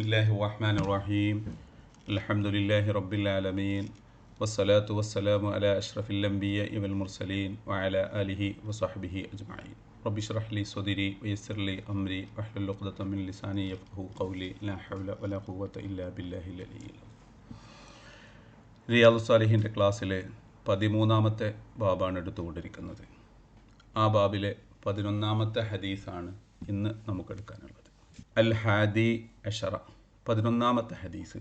റഹീം. അലഹമുല്ലാഹി റബ്ബിൽ ആലമീൻ. വസ്സലാത്തു വസ്സലാമു അല അഷ്റഫിൽ ലംബിയ ഇവൽ മുർസലീൻ വഅല അലിഹി വസഹബിഹി അജ്മായി റബ്ബി ഷ്റഹ്ലി സ്വദിരി വയസ്സർലി അമ്രി വഹ്ലുഖദത്തമിൻ ലിസാനി യഫ്ഹു ഖൗലി. ലാ ഹൗല വല ഖുവത ഇല്ലാ ബില്ലാഹിൽ അലിയിൽ റിയാദു സാലിഹിന്റെ ക്ലാസ്സിലെ പതിമൂന്നാമത്തെ ബാബാണ് എടുത്തുകൊണ്ടിരിക്കുന്നത്. ആ ബാബിലെ പതിനൊന്നാമത്തെ ഹദീസാണ് ഇന്ന് നമുക്കെടുക്കാനുള്ളത്. അൽ ഹാദി അഷറ പതിനൊന്നാമത്തെ ഹദീസ്.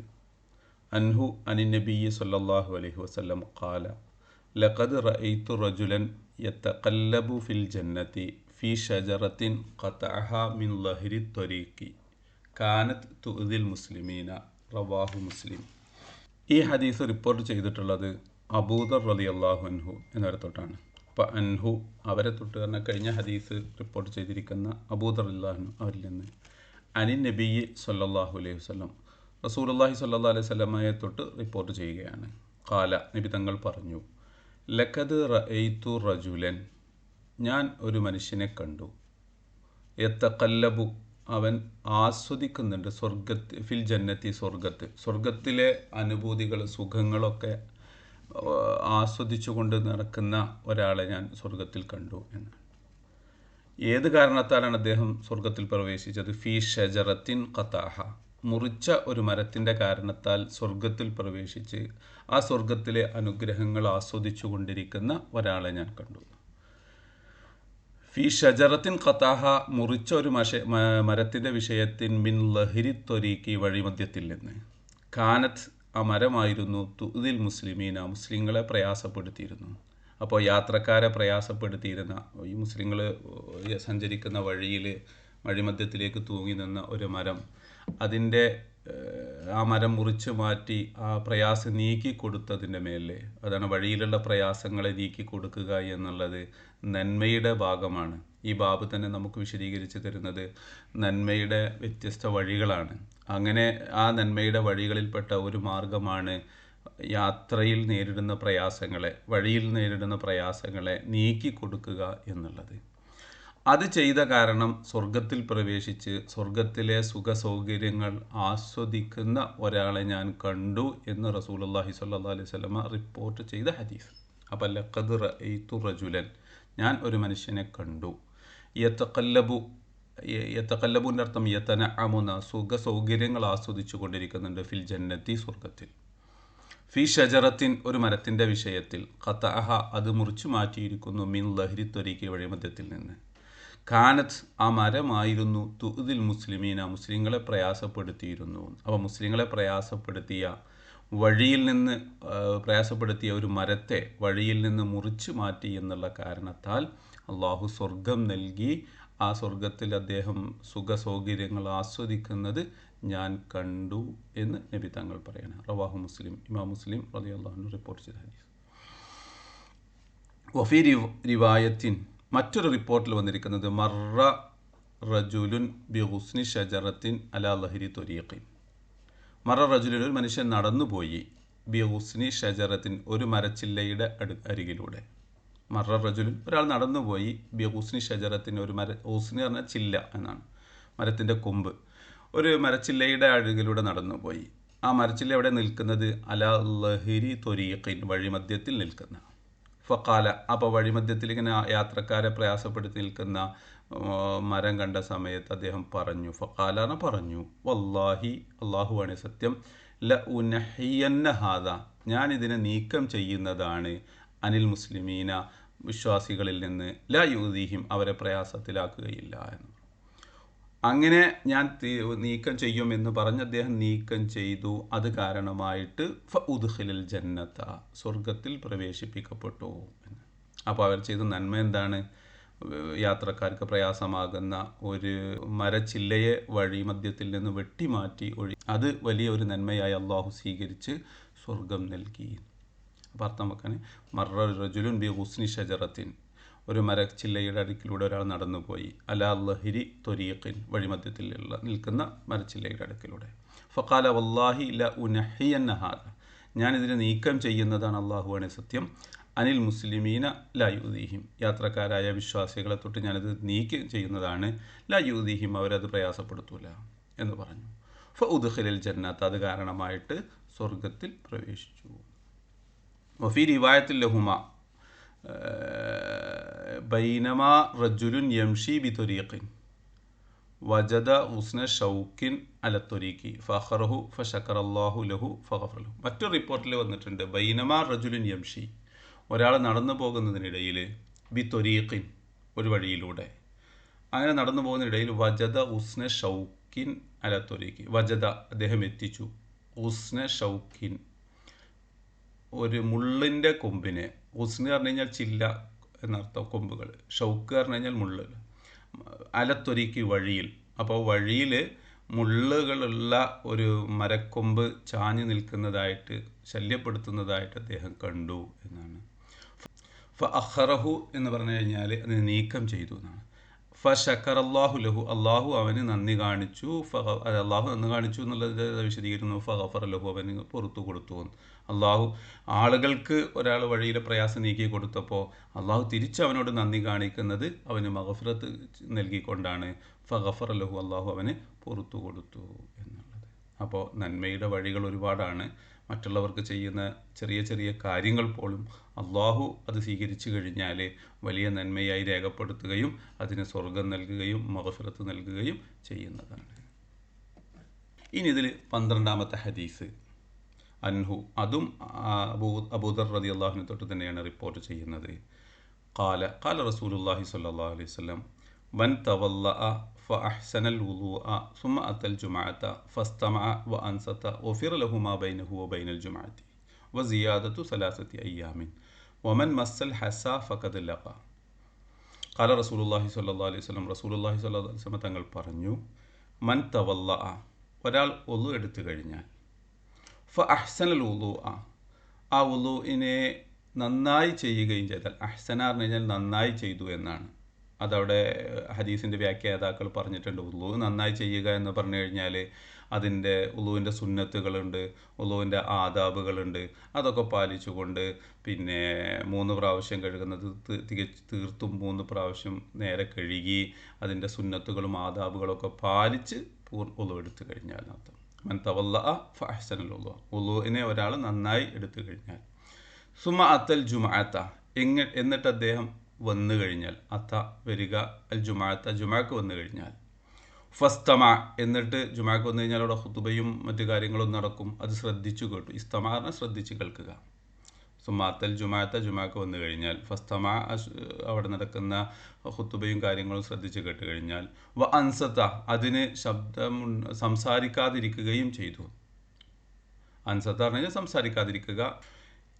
അൻഹു അനി നബിയ സല്ലാഹു അലൈഹി വസ്ലം ഖാല ലഖദ് റഅയ്തു റജുലൻ യതഖല്ലബു ഫിൽ ജന്നത്തി ഫി ഷജറത്തിൻ ഖതഅഹ മിൻ ലഹരി ത്വരീഖി കാനത്ത് തുഅദിൽ മുസ്ലിമീന റവാഹു മുസ്ലിം. ഈ ഹദീസ് റിപ്പോർട്ട് ചെയ്തിട്ടുള്ളത് അബൂദർ റലി അള്ളാഹു അൻഹു എന്നിടത്തോട്ടാണ് തൊട്ടാണ് അപ്പോൾ അൻഹു അവരെ തൊട്ട് തന്നെ കഴിഞ്ഞ ഹദീസ് റിപ്പോർട്ട് ചെയ്തിരിക്കുന്ന അബൂദർ അള്ളാഹു അവരിൽ നിന്ന്. അനി നബിയെ സല്ലാഹു അലൈഹി വസ്ലം റസൂലുള്ളാഹി സല്ലാ അലൈഹി സ്വലമയെ തൊട്ട് റിപ്പോർട്ട് ചെയ്യുകയാണ്. കാല നബി തങ്ങൾ പറഞ്ഞു ലഖദ് റഅയ്തു റജുലൻ ഞാൻ ഒരു മനുഷ്യനെ കണ്ടു. എത്തക്കല്ലബു അവൻ ആസ്വദിക്കുന്നുണ്ട് സ്വർഗത്ത് ഫിൽ ജന്നത്തി സ്വർഗത്ത് സ്വർഗത്തിലെ അനുഭൂതികൾ സുഖങ്ങളൊക്കെ ആസ്വദിച്ചുകൊണ്ട് നടക്കുന്ന ഒരാളെ ഞാൻ സ്വർഗത്തിൽ കണ്ടു എന്നാണ് ഏത് കാരണത്താലാണ് അദ്ദേഹം സ്വർഗത്തിൽ പ്രവേശിച്ചത്? ഫീ ഷജറത്തിൻ ഖത്താഹ മുറിച്ച ഒരു മരത്തിന്റെ കാരണത്താൽ സ്വർഗത്തിൽ പ്രവേശിച്ച് ആ സ്വർഗത്തിലെ അനുഗ്രഹങ്ങൾ ആസ്വദിച്ചു കൊണ്ടിരിക്കുന്ന ഒരാളെ ഞാൻ കണ്ടു. ഫി ഷജറത്തിൻ ഖത്താഹ മുറിച്ച ഒരു മഷ മരത്തിന്റെ വിഷയത്തിൻ മിൻ ലഹരി ത്വരീക്കി വഴിമധ്യത്തിൽ നിന്ന്. കാനത്ത് ആ മരമായിരുന്നു തുതിൽ മുസ്ലിമീന മുസ്ലിങ്ങളെ പ്രയാസപ്പെടുത്തിയിരുന്നു. അപ്പോൾ യാത്രക്കാരെ പ്രയാസപ്പെടുത്തിയിരുന്ന ഈ മുസ്ലിങ്ങൾ സഞ്ചരിക്കുന്ന വഴിയിൽ വഴിമധ്യത്തിലേക്ക് തൂങ്ങി നിന്ന ഒരു മരം അതിന്റെ ആ മരം മുറിച്ച് മാറ്റി ആ പ്രയാസം നീക്കി കൊടുത്തതിന്റെ മേലെ അതാണ് വഴിയിലുള്ള പ്രയാസങ്ങളെ നീക്കി കൊടുക്കുക എന്നുള്ളത് നന്മയുടെ ഭാഗമാണ്. ഈ ബാബ് തന്നെ നമുക്ക് വിശദീകരിച്ച് തരുന്നത് നന്മയുടെ വ്യത്യസ്ത വഴികളാണ്. അങ്ങനെ ആ നന്മയുടെ വഴികളിൽപ്പെട്ട ഒരു മാർഗമാണ് യാത്രയിൽ നേരിടുന്ന പ്രയാസങ്ങളെ വഴിയിൽ നേരിടുന്ന പ്രയാസങ്ങളെ നീക്കി കൊടുക്കുക എന്നുള്ളത്. അത് ചെയ്ത കാരണം സ്വർഗത്തിൽ പ്രവേശിച്ച് സ്വർഗത്തിലെ സുഖ സൗകര്യങ്ങൾ ആസ്വദിക്കുന്ന ഒരാളെ ഞാൻ കണ്ടു എന്ന് റസൂലുള്ളാഹി സ്വല്ലല്ലാഹി അലൈഹി സ്വലമ റിപ്പോർട്ട് ചെയ്ത ഹദീസ്. അപ്പം ലഖദ് റഅയ്തു റജുലൻ ഞാൻ ഒരു മനുഷ്യനെ കണ്ടു. യത്തക്കല്ലബു യത്തക്കല്ലബുന്റെ അർത്ഥം യത്തന അമുന സുഖ സൗകര്യങ്ങൾ ആസ്വദിച്ചു കൊണ്ടിരിക്കുന്നുണ്ട് ഫിൽ ജന്നത്തി സ്വർഗത്തിൽ ഫി ഷജറത്തിൻ ഒരു മരത്തിന്റെ വിഷയത്തിൽ ഖത്തഅഹ അത് മുറിച്ചു മാറ്റിയിരിക്കുന്നു മിൻ ലഹരി ത്വരീക്ക് വഴിമധ്യത്തിൽ നിന്ന്. കാനത്ത് ആ മരമായിരുന്നു തുതിൽ മുസ്ലിമീന മുസ്ലിങ്ങളെ പ്രയാസപ്പെടുത്തിയിരുന്നു. അപ്പോൾ മുസ്ലിങ്ങളെ പ്രയാസപ്പെടുത്തിയ വഴിയിൽ നിന്ന് പ്രയാസപ്പെടുത്തിയ ഒരു മരത്തെ വഴിയിൽ നിന്ന് മുറിച്ചു മാറ്റി എന്നുള്ള കാരണത്താൽ അള്ളാഹു സ്വർഗം നൽകി. ആ സ്വർഗത്തിൽ അദ്ദേഹം സുഖസൗകര്യങ്ങൾ ആസ്വദിക്കുന്നത് ഞാൻ കണ്ടു എന്ന് നബി തങ്ങൾ പറയണം. റവാഹു മുസ്ലിം. ഇമാം മുസ്ലിം റലി അള്ളാഹു റിപ്പോർട്ട് ചെയ്ത ഹദീസ്. വഫി റിവായത്തിൻ മറ്റൊരു റിപ്പോർട്ടിൽ വന്നിരിക്കുന്നത് മറ റജുലുൻ ബി ഹുസ്നി ഷജറത്തിൻ അലാ ലഹരി തൊരീഖിൻ. മറ റജുലുൻ ഒരു മനുഷ്യൻ നടന്നുപോയി ബി ഹുസ്നി ഷജറത്തിൻ ഒരു മരച്ചില്ലയുടെ അടു അരികിലൂടെ. മറ റജുലുൻ ഒരാൾ നടന്നുപോയി ബി ഹുസ്നി ഷജറത്തിൻ ഒരു മര ഹുസ്നി പറഞ്ഞാൽ ചില്ല എന്നാണ്. മരത്തിന്റെ കൊമ്പ്. ഒരു മരച്ചില്ലയുടെ അഴുകിലൂടെ നടന്നുപോയി. ആ മരച്ചില്ല എവിടെ നിൽക്കുന്നത്? അല ലഹിരി തൊരീഖിൻ വഴിമധ്യത്തിൽ നിൽക്കുന്ന. ഫക്കാല അപ്പോൾ വഴിമധ്യത്തിൽ ഇങ്ങനെ യാത്രക്കാരെ പ്രയാസപ്പെടുത്തി നിൽക്കുന്ന മരം കണ്ട സമയത്ത് അദ്ദേഹം പറഞ്ഞു ഫക്കാലാണ് പറഞ്ഞു വല്ലാഹി അള്ളാഹുവാണ് സത്യം. ല ഉനഹിയന്ന ഹാദ ഞാൻ ഇതിനെ നീക്കം ചെയ്യുന്നതാണ്. അനിൽ മുസ്ലിമീന വിശ്വാസികളിൽ നിന്ന് ല യൂദീഹിം അവരെ പ്രയാസത്തിലാക്കുകയില്ല എന്ന്. അങ്ങനെ ഞാൻ നീക്കം ചെയ്യും എന്ന് പറഞ്ഞ് അദ്ദേഹം നീക്കം ചെയ്തു. അത് കാരണമായിട്ട് ഫ ജന്നത്ത സ്വർഗത്തിൽ പ്രവേശിപ്പിക്കപ്പെട്ടു അപ്പോൾ അവർ ചെയ്ത നന്മ എന്താണ്? യാത്രക്കാർക്ക് പ്രയാസമാകുന്ന ഒരു മരച്ചില്ലയെ വഴി മധ്യത്തിൽ നിന്ന് വെട്ടിമാറ്റി ഒഴി അത് വലിയ ഒരു നന്മയായി അള്ളാഹു സ്വീകരിച്ച് സ്വർഗം നൽകി. അപ്പം അർത്ഥം വെക്കാൻ മറ റജുലുൻ ബി ഹുസ്നി ഷജറത്തിൻ ഒരു മരച്ചില്ലയുടെ അടുക്കിലൂടെ ഒരാൾ നടന്നുപോയി. അലാ ലഹിരി തൊരീഖിൻ വഴിമധ്യത്തിലുള്ള നിൽക്കുന്ന മരച്ചില്ലയുടെ അടുക്കിലൂടെ. ഫക്കാല വല്ലാഹി ല ഉനഹിയന്ന ഹാദ. ഞാനിതിനെ നീക്കം ചെയ്യുന്നതാണ് അള്ളാഹുവാണ് സത്യം. അനിൽ മുസ്ലിമീന ലായുദീഹിം യാത്രക്കാരായ വിശ്വാസികളെ തൊട്ട് ഞാനത് നീക്കം ചെയ്യുന്നതാണ്. ലായുദീഹിം അവരത് പ്രയാസപ്പെടുത്തൂല എന്ന് പറഞ്ഞു. ഫ ഉദ്ഖലിൽ ജന്നാത്ത് അത് കാരണമായിട്ട് സ്വർഗത്തിൽ പ്രവേശിച്ചു. വഫി റിവായത്തിൽ ലഹുമ ബൈനമ റജുലുൻ യംഷി ബി വജദ ഉസ്ന ഷൗക്കിൻ അലത്തൊരീക്കി ഫഹറഹു ഫഷക്കറല്ലാഹു ലഹു ഫഹഫറലഹു മറ്റൊരു റിപ്പോർട്ടിൽ വന്നിട്ടുണ്ട് ബൈനമ റജുലുൻ യംഷി. ഒരാൾ നടന്നു പോകുന്നതിനിടയിൽ ബി ഒരു വഴിയിലൂടെ. അങ്ങനെ നടന്നു പോകുന്നതിനിടയിൽ വജദ ഉസ്ന ഷൗക്കിൻ അലത്തൊരീക്കി വജദ അദ്ദേഹം എത്തിച്ചു. ഉസ്ന ഷൗക്കിൻ ഒരു മുള്ളിന്റെ കൊമ്പിനെ ഉസ്ന പറഞ്ഞു കഴിഞ്ഞാൽ ചില്ല എന്നർത്ഥം കൊമ്പുകൾ ഷൗക്ക് പറഞ്ഞു കഴിഞ്ഞാൽ മുള്ള്. അലത്തൊരിക്ക് വഴിയിൽ. അപ്പോൾ വഴിയിൽ മുള്ളുകളുള്ള ഒരു മരക്കൊമ്പ് ചാഞ്ഞു നിൽക്കുന്നതായിട്ട് ശല്യപ്പെടുത്തുന്നതായിട്ട് അദ്ദേഹം കണ്ടു എന്നാണ്. ഫ അഹ്റഹു എന്ന് പറഞ്ഞു കഴിഞ്ഞാൽ അതിനെ നീക്കം ചെയ്തു എന്നാണ്. ഫ ഷക്കർ അള്ളാഹു ലഹു. അള്ളാഹു അവന് നന്ദി കാണിച്ചു. ഫ അള്ളാഹു നന്ദി കാണിച്ചു എന്നുള്ളത് വിശദീകരിക്കുന്നു. ഫ ഗഫർ ലഹു. അവന് പുറത്തു കൊടുത്തു അള്ളാഹു ആളുകൾക്ക് ഒരാൾ വഴിയിലെ പ്രയാസം നീക്കി കൊടുത്തപ്പോൾ അള്ളാഹു തിരിച്ച് അവനോട് നന്ദി കാണിക്കുന്നത് അവന് മഹഫറത്ത് നൽകിക്കൊണ്ടാണ്. ഫഹഫർ അലഹു ലഹു അള്ളാഹു അവന് പുറത്തു കൊടുത്തു എന്നുള്ളത്. അപ്പോൾ നന്മയുടെ വഴികൾ ഒരുപാടാണ്. മറ്റുള്ളവർക്ക് ചെയ്യുന്ന ചെറിയ ചെറിയ കാര്യങ്ങൾ പോലും അള്ളാഹു അത് സ്വീകരിച്ചു കഴിഞ്ഞാൽ വലിയ നന്മയായി രേഖപ്പെടുത്തുകയും അതിന് സ്വർഗം നൽകുകയും മഹഫിറത്ത് നൽകുകയും ചെയ്യുന്നതാണ്. ഇനി ഇതിൽ പന്ത്രണ്ടാമത്തെ ഹദീസ്. അൻഹു. അതും അബൂദർ റതി അള്ളാഹുവിനെ തൊട്ട് തന്നെയാണ് റിപ്പോർട്ട് ചെയ്യുന്നത്. കാല കാല റസൂലുല്ലാഹി സല്ലാ അലൈഹി സ്വലം വൻ തവല്ല ഫ അഹ്സനൽ ഉദു അ സുമ അത്തൽ ജുമാഅത്ത ഫസ്തമ വ അൻസത്ത ഒഫിർ ലഹുമ ബൈനഹു വ ബൈനൽ ജുമാഅത്തി വ സിയാദത്തു സലാസത്തി അയ്യാമിൻ വമൻ മസ്സൽ ഹസ ഫക്കത് ലഖ. കാല റസൂലുല്ലാഹി സല്ലാ അലൈഹി സ്വലം റസൂലുല്ലാഹി സല്ലാ അലൈഹി സ്വലം തങ്ങൾ പറഞ്ഞു മൻ തവല്ല ഒരാൾ ഒതു എടുത്തു കഴിഞ്ഞാൽ ഫ അഹ്സനൽ ഉലു ആ ആ ഉലുവിനെ നന്നായി ചെയ്യുകയും ചെയ്താൽ അഹ്സന പറഞ്ഞു കഴിഞ്ഞാൽ നന്നായി ചെയ്തു എന്നാണ്. അതവിടെ ഹദീസിന്റെ വ്യാഖ്യാതാക്കൾ പറഞ്ഞിട്ടുണ്ട് ഉള്ളു നന്നായി ചെയ്യുക എന്ന് പറഞ്ഞു കഴിഞ്ഞാൽ അതിന്റെ ഉളുവിന്റെ സുന്നത്തുകളുണ്ട് ഉളുവിന്റെ ആദാബുകളുണ്ട് അതൊക്കെ പാലിച്ചുകൊണ്ട് പിന്നെ മൂന്ന് പ്രാവശ്യം കഴുകുന്നത് തികച്ച് തീർത്തും മൂന്ന് പ്രാവശ്യം നേരെ കഴുകി അതിന്റെ സുന്നത്തുകളും ആദാബുകളൊക്കെ പാലിച്ച് പൂർ ഉളുവെടുത്ത് കഴിഞ്ഞാൽ അർത്ഥം മൻ തവല്ല ഫഹസനൽ ഉളു ഉളുവിനെ ഒരാൾ നന്നായി എടുത്തു കഴിഞ്ഞാൽ. സുമ അത്തൽ ജുമാഅത്ത എങ്ങ എന്നിട്ട് അദ്ദേഹം വന്നു കഴിഞ്ഞാൽ അത്ത വരിക അൽ ജുമാഅത്ത ജുമാക്ക് വന്നു കഴിഞ്ഞാൽ. ഫസ്തമ. എന്നിട്ട് ജുമാക്ക് വന്നു കഴിഞ്ഞാൽ അവിടെ ഹുതുബയും മറ്റു കാര്യങ്ങളും നടക്കും. അത് ശ്രദ്ധിച്ചു കേട്ടു. ഇസ്തമാറിനെ ശ്രദ്ധിച്ച് കേൾക്കുക. സുമാത്തൽ ജുമാത്ത ജുമാക്ക് വന്നു കഴിഞ്ഞാൽ ഫസ്തമ അവിടെ നടക്കുന്ന ഹുത്തുബയും കാര്യങ്ങളും ശ്രദ്ധിച്ച് കേട്ട് കഴിഞ്ഞാൽ വ അൻസത്ത അതിന് ശബ്ദം സംസാരിക്കാതിരിക്കുകയും ചെയ്തു. അൻസത്ത പറഞ്ഞാൽ സംസാരിക്കാതിരിക്കുക.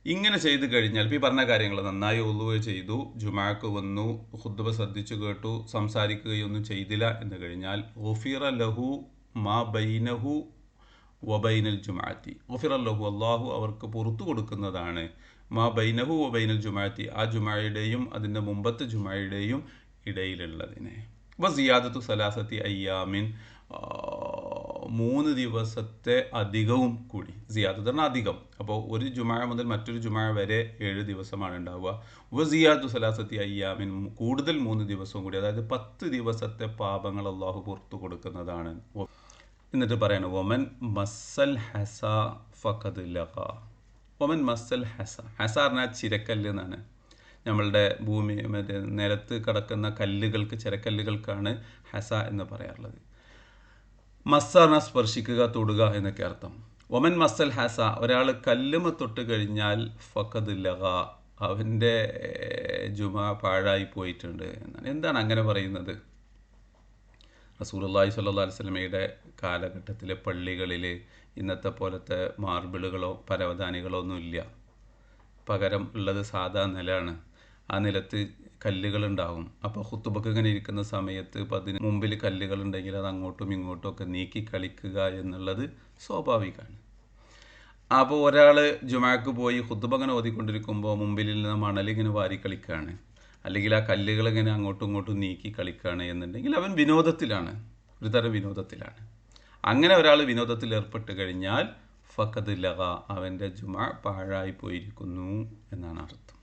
ഇങ്ങനെ ചെയ്തു കഴിഞ്ഞാൽ ഈ പറഞ്ഞ കാര്യങ്ങൾ നന്നായി ഒന്നുക ചെയ്തു ജുമാക്ക് വന്നു ഹുദ്ബ ശ്രദ്ധിച്ചു കേട്ടു സംസാരിക്കുകയൊന്നും ചെയ്തില്ല എന്ന് കഴിഞ്ഞാൽ ഒഫിറ ലഹു മാ ബൈനഹു വബൈനൽ ജുമാഅത്തി. ഒഫിറല്ലഹു ലഹു അള്ളാഹു അവർക്ക് പുറത്തു കൊടുക്കുന്നതാണ്. മാ ബൈനഹു വബൈനൽ ജുമാഅത്തി ആ ജുമായുടെയും അതിന്റെ മുമ്പത്തെ ജുമായുടെയും ഇടയിലുള്ളതിനെ. അപ്പോൾ സിയാദത്തു സലാസത്തി അയ്യാമിൻ മൂന്ന് ദിവസത്തെ അധികവും കൂടി. സിയാദത്ത് പറഞ്ഞാൽ അധികം. അപ്പോൾ ഒരു ജുമാഴ മുതൽ മറ്റൊരു ജുമാഴ വരെ ഏഴ് ദിവസമാണ് ഉണ്ടാവുക. വസിയാദു സലാസത്തി അയ്യാമിൻ കൂടുതൽ മൂന്ന് ദിവസവും കൂടി. അതായത് പത്ത് ദിവസത്തെ പാപങ്ങൾ അള്ളാഹു പുറത്തു കൊടുക്കുന്നതാണ്. എന്നിട്ട് പറയണം ഒമൻ മസൽ ഹസ ഫഖദ് ലഖ ഒമൻ മസൽ ഹസ. ഹസ പറഞ്ഞാൽ ചിരക്കല്ല് എന്നാണ്. നമ്മളുടെ ഭൂമി മറ്റേ നിലത്ത് കിടക്കുന്ന കല്ലുകൾക്ക് ചിരക്കല്ലുകൾക്കാണ് ഹസ എന്ന് പറയാറുള്ളത്. മസ്സറിന സ്പർശിക്കുക തൊടുക എന്നൊക്കെ അർത്ഥം. ഒമൻ മസ്സൽ ഹസ ഒരാൾ കല്ലുമ തൊട്ട് കഴിഞ്ഞാൽ ഫക്കത് ലഹ അവന്റെ ജുമ പാഴായി പോയിട്ടുണ്ട് എന്നാണ്. എന്താണ് അങ്ങനെ പറയുന്നത്? റസൂലുള്ളാഹി സ്വല്ലല്ലാഹി അലൈഹി വസല്ലമയുടെ കാലഘട്ടത്തിലെ പള്ളികളിൽ ഇന്നത്തെ പോലത്തെ മാർബിളുകളോ പരവതാനികളോ ഒന്നുമില്ല പകരം ഉള്ളത് സാധാ നിലയാണ്. ആ നിലത്ത് കല്ലുകളുണ്ടാവും അപ്പോൾ ഹുത്തുബക്ക് ഇങ്ങനെ ഇരിക്കുന്ന സമയത്ത് ഇപ്പം അതിന് മുമ്പിൽ കല്ലുകളുണ്ടെങ്കിൽ അത് അങ്ങോട്ടും ഇങ്ങോട്ടും ഒക്കെ നീക്കി കളിക്കുക എന്നുള്ളത് സ്വാഭാവികമാണ്. അപ്പോൾ ഒരാൾ ജുമാക്ക് പോയി ഹുത്തുബങ്ങനെ ഓതിക്കൊണ്ടിരിക്കുമ്പോൾ മുമ്പിൽ നിന്ന് മണലിങ്ങനെ വാരി കളിക്കുകയാണ്. അല്ലെങ്കിൽ ആ കല്ലുകൾ ഇങ്ങനെ അങ്ങോട്ടും ഇങ്ങോട്ടും നീക്കി കളിക്കുകയാണ് എന്നുണ്ടെങ്കിൽ അവൻ വിനോദത്തിലാണ്. ഒരു തരം വിനോദത്തിലാണ്. അങ്ങനെ ഒരാൾ വിനോദത്തിൽ ഏർപ്പെട്ട് കഴിഞ്ഞാൽ ഫക്കത് ലഹ അവന്റെ ജുമ പാഴായി പോയിരിക്കുന്നു എന്നാണ് അർത്ഥം.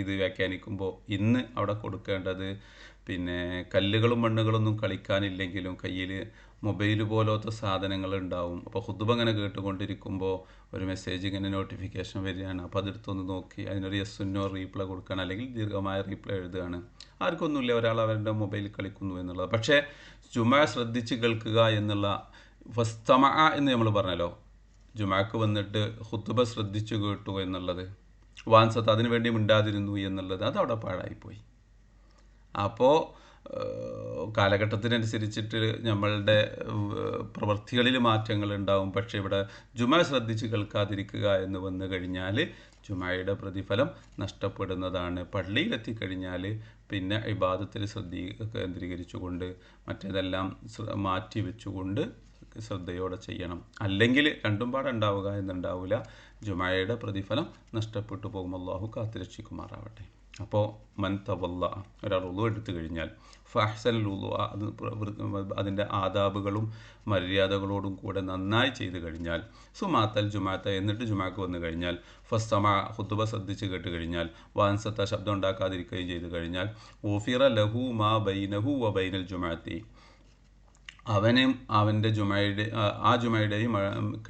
ഇത് വ്യാഖ്യാനിക്കുമ്പോൾ ഇന്ന് അവിടെ കൊടുക്കേണ്ടത് പിന്നെ കല്ലുകളും മണ്ണുകളൊന്നും കളിക്കാനില്ലെങ്കിലും കയ്യിൽ മൊബൈൽ പോലത്തെ സാധനങ്ങൾ ഉണ്ടാവും. അപ്പോൾ ഹുദ്ബ അങ്ങനെ കേട്ടുകൊണ്ടിരിക്കുമ്പോൾ ഒരു മെസ്സേജ് ഇങ്ങനെ നോട്ടിഫിക്കേഷൻ വരികയാണ്. അപ്പോൾ അതെടുത്തൊന്ന് നോക്കി അതിനൊരു യെസ്സുന്നോ റീപ്ലൈ കൊടുക്കുകയാണ്. അല്ലെങ്കിൽ ദീർഘമായ റീപ്ലൈ എഴുതുകയാണ്. ആർക്കൊന്നുമില്ല ഒരാൾ അവരുടെ മൊബൈൽ കളിക്കുന്നു എന്നുള്ളത്. പക്ഷേ ജുമ ശ്രദ്ധിച്ച് കേൾക്കുക എന്നുള്ള ഫസ്തമ എന്ന് നമ്മൾ പറഞ്ഞല്ലോ. ജുമാക്ക് വന്നിട്ട് ഹുത്തുബ ശ്രദ്ധിച്ചു കേട്ടു എന്നുള്ളത്. വാൻസത്ത് അതിനു വേണ്ടി മിണ്ടാതിരുന്നു എന്നുള്ളത് അത് അവിടെ പാഴായിപ്പോയി. അപ്പോൾ കാലഘട്ടത്തിനനുസരിച്ചിട്ട് നമ്മളുടെ പ്രവൃത്തികളിൽ മാറ്റങ്ങൾ ഉണ്ടാവും. പക്ഷേ ഇവിടെ ജുമ ശ്രദ്ധിച്ച് കേൾക്കാതിരിക്കുക എന്ന് വന്നു കഴിഞ്ഞാൽ ജുമയുടെ പ്രതിഫലം നഷ്ടപ്പെടുന്നതാണ്. പള്ളിയിലെത്തിക്കഴിഞ്ഞാൽ പിന്നെ ഇബാദത്തിൽ ശ്രദ്ധി കേന്ദ്രീകരിച്ചുകൊണ്ട് മറ്റേതെല്ലാം മാറ്റി വെച്ചുകൊണ്ട് ശ്രദ്ധയോടെ ചെയ്യണം. അല്ലെങ്കിൽ രണ്ടും പാടെ ഉണ്ടാവുക എന്നുണ്ടാവില്ല. ജുമായയുടെ പ്രതിഫലം നഷ്ടപ്പെട്ടു പോകും. അള്ളാഹു കാത്തുരക്ഷിക്കുമാറാവട്ടെ അപ്പോൾ മൻ തവല്ല ഒരാൾ ഉളു എടുത്തു കഴിഞ്ഞാൽ ഫാഹ്സൻ ഉളു അത് അതിന്റെ ആദാബുകളും മര്യാദകളോടും കൂടെ നന്നായി ചെയ്തു കഴിഞ്ഞാൽ സുമാത്തൽ ജുമാത്ത എന്നിട്ട് ജുമാക്ക് വന്നു കഴിഞ്ഞാൽ ഫസ്തമ ഹുത്തുബ ശ്രദ്ധിച്ച് കേട്ട് കഴിഞ്ഞാൽ വാൻസത്ത ശബ്ദം ഉണ്ടാക്കാതിരിക്കുകയും ചെയ്തു കഴിഞ്ഞാൽ ഓഫിറ ലഹു മാ ബൈനഹു വ ബൈനൽ ജുമാത്തി അവനും അവന്റെ ജുമയുടെ ആ- ജുമയുടെയും